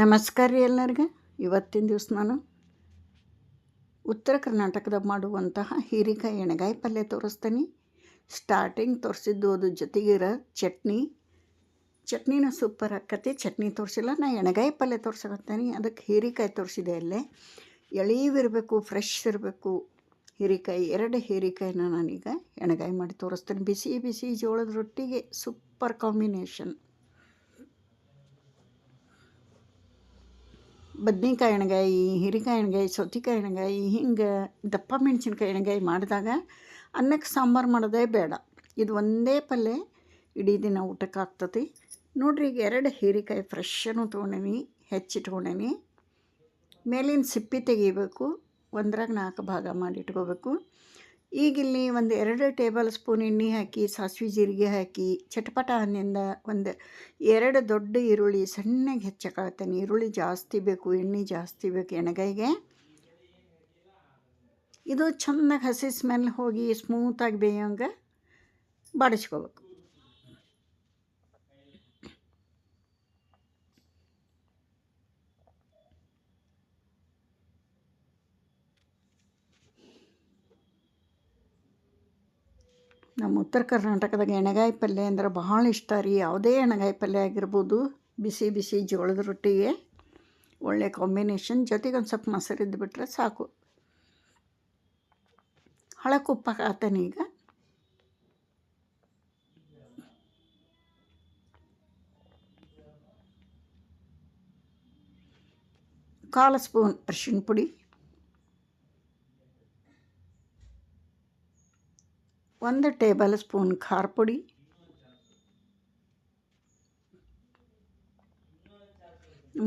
ನಮಸ್ಕಾರ ರೀ ಎಲ್ಲರಿಗೆ. ಇವತ್ತಿನ ದಿವಸ ನಾನು ಉತ್ತರ ಕರ್ನಾಟಕದಾಗ ಮಾಡುವಂತಹ ಹೀರಿಕಾಯಿ ಎಣ್ಗಾಯಿ ಪಲ್ಯ ತೋರಿಸ್ತೀನಿ. ಸ್ಟಾರ್ಟಿಂಗ್ ತೋರಿಸಿದ್ದು ಅದು ಜೊತೆಗಿರೋ ಚಟ್ನಿ. ಚಟ್ನಿನ ಸೂಪರ್ ಆಕತಿ. ಚಟ್ನಿ ತೋರಿಸಿಲ್ಲ, ನಾ ಎಣಗಾಯಿ ಪಲ್ಯ ತೋರ್ಸಕತ್ತೀನಿ. ಅದಕ್ಕೆ ಹೀರಿಕಾಯಿ ತೋರಿಸಿದೆ ಅಲ್ಲೇ. ಎಳೀವಿರಬೇಕು ಫ್ರೆಶ್ ಇರಬೇಕು ಹೀರಿಕಾಯಿ. ಎರಡು ಹೀರೆಕಾಯಿನ ನಾನೀಗ ಎಣಗಾಯಿ ಮಾಡಿ ತೋರಿಸ್ತೀನಿ. ಬಿಸಿ ಬಿಸಿ ಜೋಳದ ರೊಟ್ಟಿಗೆ ಸೂಪರ್ ಕಾಂಬಿನೇಷನ್ ಬದ್ನಿಕಾಯಿ ಎಣ್ಗಾಯಿ, ಹೀರೆಕಾಯಿ ಎಣ್ಗಾಯಿ, ಸೌತೆಕಾಯಿ ಎಣ್ಗಾಯಿ, ಹಿಂಗೆ ದಪ್ಪ ಮೆಣಸಿನ್ಕಾಯಿ ಎಣ್ಗಾಯಿ ಮಾಡಿದಾಗ ಅನ್ನಕ್ಕೆ ಸಾಂಬಾರು ಮಾಡೋದೇ ಬೇಡ. ಇದು ಒಂದೇ ಪಲ್ಯ, ಇಡೀ ದಿನ ಊಟಕ್ಕೆ ಆಗ್ತತಿ ನೋಡ್ರಿ, ಈಗ ಎರಡು ಹೀರಿಕಾಯಿ ಫ್ರೆಶನ್ನು ತೊಗೊಂಡೇನಿ, ಹೆಚ್ಚಿಟ್ಕೊಂಡೇನಿ. ಮೇಲಿನ ಸಿಪ್ಪಿ ತೆಗಿಬೇಕು, ಒಂದ್ರಾಗ ನಾಲ್ಕು ಭಾಗ ಮಾಡಿ ಇಟ್ಕೋಬೇಕು. ಈಗ ಇಲ್ಲಿ ಒಂದು ಎರಡು ಟೇಬಲ್ ಸ್ಪೂನ್ ಎಣ್ಣೆ ಹಾಕಿ, ಸಾಸಿವೆ ಜೀರಿಗೆ ಹಾಕಿ, ಚಟಪಟ ಹಣ್ಣಿಂದ ಒಂದು ಎರಡು ದೊಡ್ಡ ಈರುಳ್ಳಿ ಸಣ್ಣಗೆ ಹೆಚ್ಚಕ್ಕಾಗ್ತಾನೆ ಈರುಳ್ಳಿ ಜಾಸ್ತಿ ಬೇಕು, ಎಣ್ಣೆ ಜಾಸ್ತಿ ಬೇಕು ಎಣಗೈಗೆ ಇದು ಚೆನ್ನಾಗಿ ಹಸಿ ಸ್ಮೆಲ್ ಹೋಗಿ ಸ್ಮೂತಾಗಿ ಬೇಯೋಂಗೆ ಬಾಡಿಸ್ಕೋಬೇಕು. ನಮ್ಮ ಉತ್ತರ ಕರ್ನಾಟಕದಾಗ ಎಣ್ಣೆಗಾಯಿ ಪಲ್ಯ ಅಂದ್ರೆ ಭಾಳ ಇಷ್ಟ ರೀ. ಯಾವುದೇ ಎಣ್ಣೆಗಾಯಿ ಪಲ್ಯ ಆಗಿರ್ಬೋದು, ಬಿಸಿ ಬಿಸಿ ಜೋಳದ ರೊಟ್ಟಿಗೆ, ಒಳ್ಳೆ ಕಾಂಬಿನೇಷನ್ ಜೊತೆಗೆ ಒಂದು ಸ್ವಲ್ಪ ಮೊಸರು ಇದ್ದುಬಿಟ್ರೆ ಸಾಕು. ಉಪ್ಪು ಈಗ. ಕಾಲು ಸ್ಪೂನ್ ಅರ್ಶಿಣ ಪುಡಿ. ಒಂದು ಟೇಬಲ್ ಸ್ಪೂನ್ ಖಾರ ಪುಡಿ,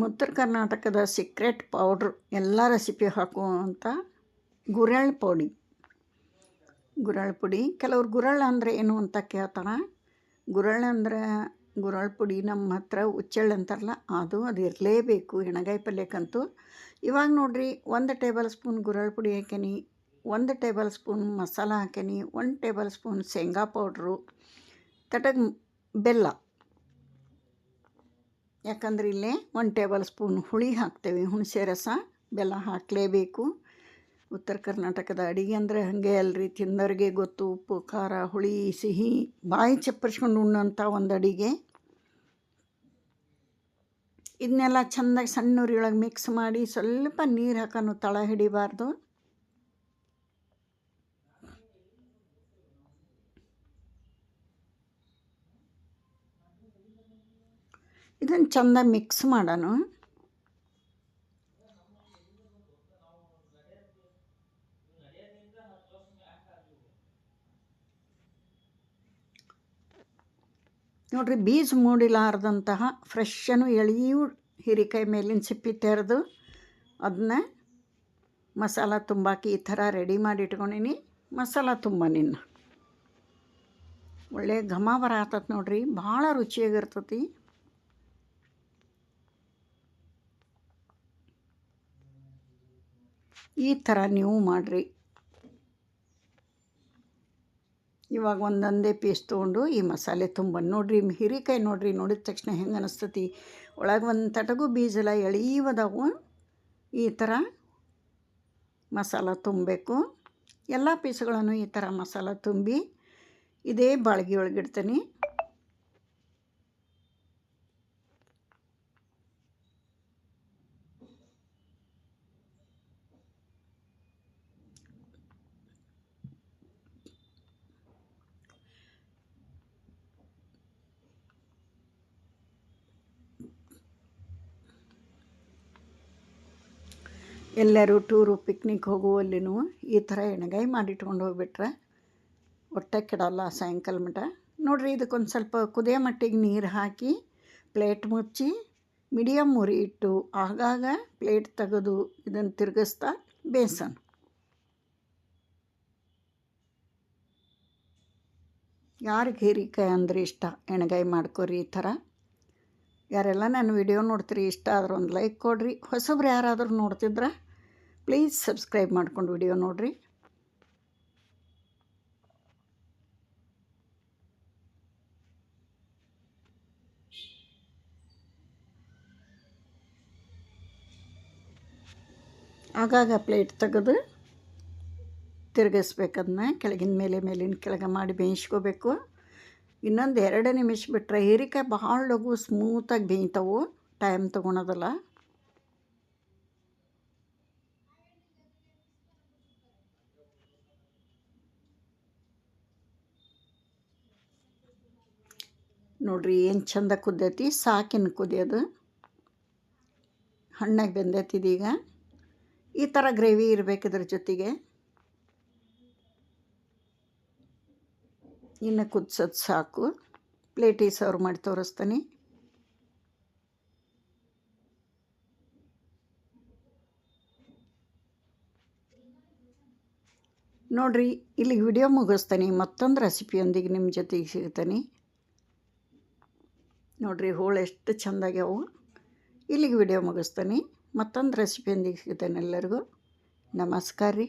ಉತ್ತರ ಕರ್ನಾಟಕದ ಸೀಕ್ರೆಟ್ ಪೌಡ್ರ್ ಎಲ್ಲ ರೆಸಿಪಿ ಹಾಕುವಂಥ ಗುರೆಳ್ ಪುಡಿ. ಗುರಳ್ ಪುಡಿ, ಕೆಲವ್ರು ಗುರಳ್ ಅಂದರೆ ಏನು ಅಂತ ಕೇಳ್ತಾರೆ? ಗುರಳ್ ಅಂದರೆ ಗುರಳ್ ಪುಡಿ ನಮ್ಮ ಹತ್ರ ಉಚ್ಚೆಳ್ಳು ಅಂತಾರಲ್ಲ, ಅದು ಅದು ಇರಲೇಬೇಕು ಎಣಗಾಯಿ ಪಲ್ಯಕ್ಕಂತೂ. ಇವಾಗ ನೋಡಿರಿ, ಒಂದು ಟೇಬಲ್ ಸ್ಪೂನ್ ಗುರಳ್ ಪುಡಿ ಹಾಕೀನಿ ಒಂದು ಟೇಬಲ್ ಸ್ಪೂನ್ ಮಸಾಲ ಹಾಕೀನಿ, ಒಂದು ಟೇಬಲ್ ಸ್ಪೂನ್ ಶೇಂಗಾ ಪೌಡ್ರು, ತಟಗೆ ಬೆಲ್ಲ. ಯಾಕಂದ್ರೆ ಇಲ್ಲೇ ಒಂದು ಟೇಬಲ್ ಸ್ಪೂನ್ ಹುಳಿ ಹಾಕ್ತೇವೆ, ಹುಣಸೆ ರಸ, ಬೆಲ್ಲ ಹಾಕಲೇಬೇಕು. ಉತ್ತರ ಕರ್ನಾಟಕದ ಅಡುಗೆ ಅಂದರೆ ಹಾಗೆ ಅಲ್ರಿ ತಿಂದವ್ರಿಗೆ ಗೊತ್ತು, ಉಪ್ಪು, ಖಾರ, ಹುಳಿ, ಸಿಹಿ, ಬಾಯಿ ಚಪ್ಪರಿಸ್ಕೊಂಡು ಉಣ್ಣೋಂಥ ಒಂದು ಅಡಿಗೆ. ಇದನ್ನೆಲ್ಲ ಚೆಂದಾಗಿ ಸಣ್ಣ ಉರಿಯೊಳಗೆ ಮಿಕ್ಸ್ ಮಾಡಿ ಸ್ವಲ್ಪ ನೀರು ಹಾಕೋನು ತಳ ಹಿಡಿಬಾರ್ದು. ಇದನ್ನು ಚೆಂದ ಮಿಕ್ಸ್ ಮಾಡೋಣ. ನೋಡ್ರಿ ಬೀಜ ಮೂಡಿಲಾರ್ದಂತಹ ಫ್ರೆಶ್ಶನು ಎಳೆಯೂ ಹೀರಿಕಾಯಿ ಮೇಲಿನ ಸಿಪ್ಪಿ ತೆರೆದು ಅದನ್ನ ಮಸಾಲ ತುಂಬಾಕಿ ಈ ಥರ ರೆಡಿ ಮಾಡಿ ಇಟ್ಕೊಂಡಿನಿ. ಮಸಾಲ ತುಂಬ ನಿನ್ನ. ಒಳ್ಳೆ ಘಮ ಬರತ್ತದ ನೋಡ್ರಿ, ಭಾಳ ರುಚಿಯಾಗಿರ್ತತಿ. ಈ ಥರ ನೀವು ಮಾಡಿರಿ. ಇವಾಗ ಒಂದೊಂದೇ ಪೀಸ್ ತೊಗೊಂಡು ಈ ಮಸಾಲೆ ತುಂಬ ನೋಡಿರಿ, ಹಿರಿಕಾಯಿ ನೋಡಿರಿ, ನೋಡಿದ ತಕ್ಷಣ ಹೆಂಗೆ ಅನಿಸ್ತತಿ? ಒಳಗೆ ಒಂದು ತಟಗೂ ಬೀಜಲ ಎಳೀವದವು ಈ ಥರ ಮಸಾಲ ತುಂಬಬೇಕು. ಎಲ್ಲ ಪೀಸ್ಗಳನ್ನು ಈ ಥರ ಮಸಾಲ ತುಂಬಿ ಇದೇ ಬಾಳ್ಗೆ ಒಳಗಿಡ್ತೀನಿ. ಎಲ್ಲರೂ ಟೂರು, ಪಿಕ್ನಿಕ್ ಹೋಗುವಲ್ಲಿನೂ ಈ ಥರ ಎಣಗಾಯಿ ಮಾಡಿಟ್ಕೊಂಡು ಹೋಗ್ಬಿಟ್ರೆ ಹೊಟ್ಟೆ ಕೆಡಲ್ಲ ಸಾಯಂಕಾಲ ಮಟ ನೋಡಿರಿ, ಇದಕ್ಕೊಂದು ಸ್ವಲ್ಪ ಕುದಿಯೋ ಮಟ್ಟಿಗೆ ನೀರು ಹಾಕಿ ಪ್ಲೇಟ್ ಮುಚ್ಚಿ ಮೀಡಿಯಮ್ ಉರಿ ಇಟ್ಟು ಆಗಾಗ ಪ್ಲೇಟ್ ತೆಗೆದು ಇದನ್ನು ತಿರುಗಿಸ್ತಾ ಬೇಸನ್. ಯಾರಿಗೆ ಹೀರಿಕಾಯಿ ಅಂದರೆ ಇಷ್ಟ ಎಣಗೈ ಮಾಡ್ಕೊರಿ ಈ ಥರ? ಯಾರೆಲ್ಲ ನನ್ನ ವಿಡಿಯೋ ನೋಡ್ತೀರಿ, ಇಷ್ಟ ಆದ್ರೆ ಒಂದು ಲೈಕ್ ಕೊಡಿರಿ. ಹೊಸಬ್ರು ಯಾರಾದರೂ ನೋಡ್ತಿದ್ರೆ? ಪ್ಲೀಸ್ ಸಬ್ಸ್ಕ್ರೈಬ್ ಮಾಡ್ಕೊಂಡು ವಿಡಿಯೋ ನೋಡಿರಿ. ಆಗಾಗ ಪ್ಲೇಟ್ ತೆಗೆದು ತಿರುಗಿಸ್ಬೇಕದನ್ನ ಕೆಳಗಿನ ಮೇಲೆ, ಮೇಲಿನ ಕೆಳಗೆ ಮಾಡಿ ಬೇಯಿಸ್ಕೋಬೇಕು. ಇನ್ನೊಂದು ಎರಡು ನಿಮಿಷ ಬಿಟ್ಟರೆ ಹೀರಿಕಾಯಿ ಭಾಳ ಲಘು ಸ್ಮೂತಾಗಿ ಬೇಯ್ತಾವು. ಟೈಮ್ ತೊಗೊಳೋದಲ್ಲ. ನೋಡ್ರಿ ಏನು ಚಂದ ಕುದ್ದೈತಿ, ಸಾಕಿನ ಕುದಿಯೋದು ಹಣ್ಣಾಗಿ ಬೆಂದೈತಿದೀಗ ಈಗ. ಈ ಥರ ಗ್ರೇವಿ ಇರಬೇಕು ಇದ್ರ ಜೊತೆಗೆ. ಇನ್ನು ಕುದಿಸೋದು ಸಾಕು. ಪ್ಲೇಟಿಗೆ ಸರ್ವ್ ಮಾಡಿ ತೋರಿಸ್ತೀನಿ. ನೋಡ್ರಿ, ಇಲ್ಲಿಗೆ ವಿಡಿಯೋ ಮುಗಿಸ್ತೀನಿ. ಮತ್ತೊಂದು ರೆಸಿಪಿಯೊಂದಿಗೆ ನಿಮ್ಮ ಜೊತೆಗೆ ಸಿಗ್ತೀನಿ. ನೋಡ್ರಿ ಹೋಳು ಎಷ್ಟು ಚೆಂದಾಗ್ಯಾವು ಇಲ್ಲಿಗೆ ವಿಡಿಯೋ ಮುಗಿಸ್ತೀನಿ. ಮತ್ತೊಂದು ರೆಸಿಪಿಯೊಂದಿಗೆ ಸಿಗ್ತೇನೆ ಎಲ್ಲರಿಗೂ. ನಮಸ್ಕಾರ ರೀ